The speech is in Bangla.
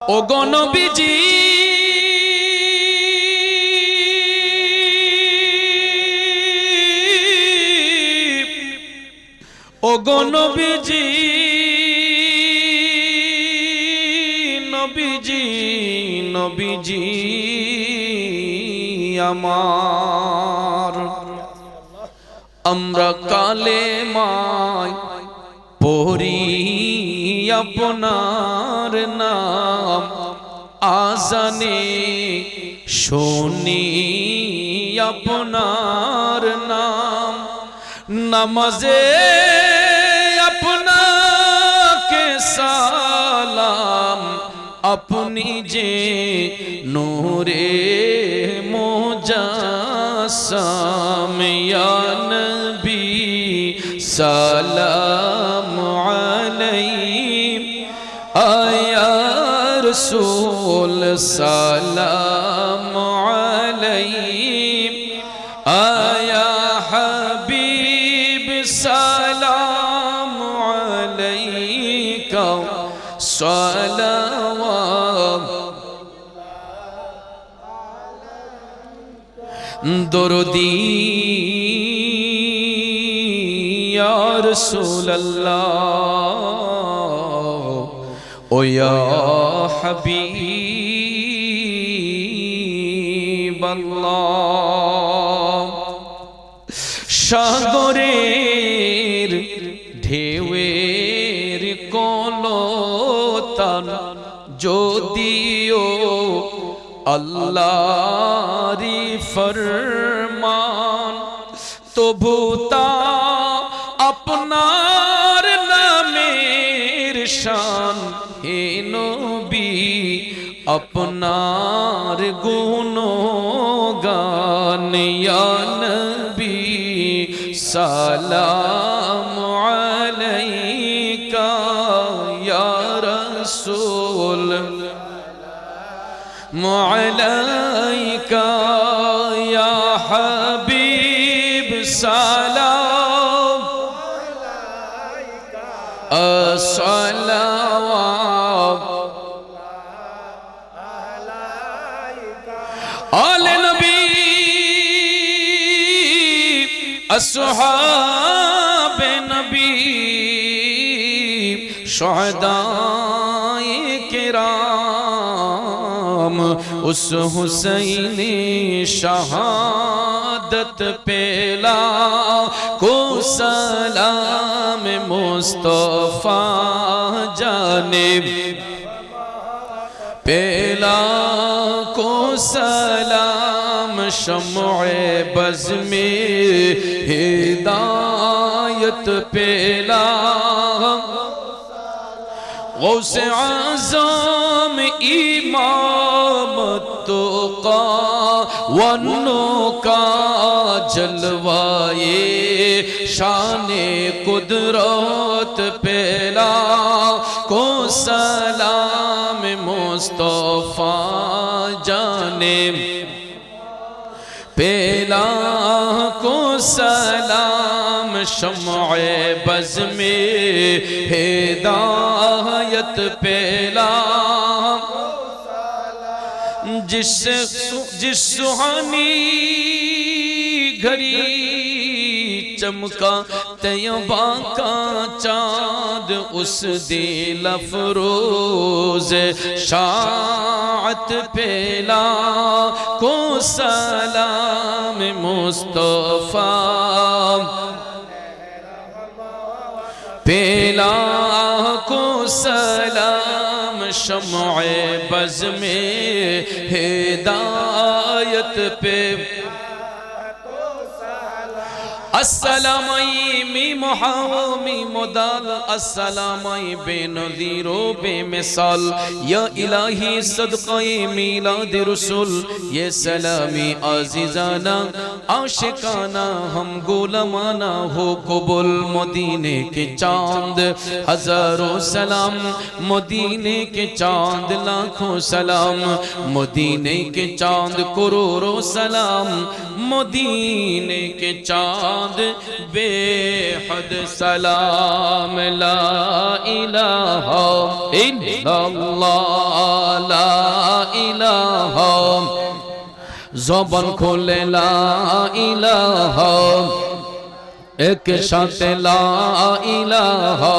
ও গণবিজি ও গণবিজি নবীজি। নবীজি আমার। আমরা কালে মায় পড়ি আপনার নাম। আজানে শুনি আপনার নাম। নামাজে আপনাকে সালাম। আপনি যে নূরে মোজাসাম নবী সালাম আলাইহি। আয়া الرسول سلام عليم. آيا حبيب سلام عليك صلوات. دردي يا رسول الله ও ইয়া হাবিবাল্লাহ সাগরের ঢেউয়ের কলতান যদিও আল্লাহরি ফরমান তবু তা شان ہے نبی اپنا گنو گان یا نبی سلام علیکہ یا رسول معلیکہ الصلوات آل نبي أصحاب نبي شهداء کرام اس حسین شہادت پیلا کو سلام مصطفیٰ جانب پیلا کو سلام شمع بز میں ہدایت پیلا غوث اعظم امام التقا والنقا جلوائے، شان قدرت پیلا کو سلام مصطفیٰ جانب پیلا کو سلام شمع بز میں ہدایت پیلا जिस जिस सुहानी घड़ी चमका तयबा का चांद उस दिल अफरोज शात पेला को सलाम मुस्तफा पेला سلام شمع بز میں ہدایت پہ السلام می محامی مدال السلام بے نظیر و بے مثال، یا الہی صدقہ میلاد رسول یہ سلامی عزیزانہ عاشقانہ ہم غلامانہ ہو قبول مدینے کے چاند ہزاروں سلام، مدینے کے چاند، لاکھوں سلام، مدینے کے چاند کروڑوں سلام، مدینے کے چاند حد بے حد سلام لا الہ الا اللہ لا الہ زبان کھولے لا الہ ایک شانتے لا الہ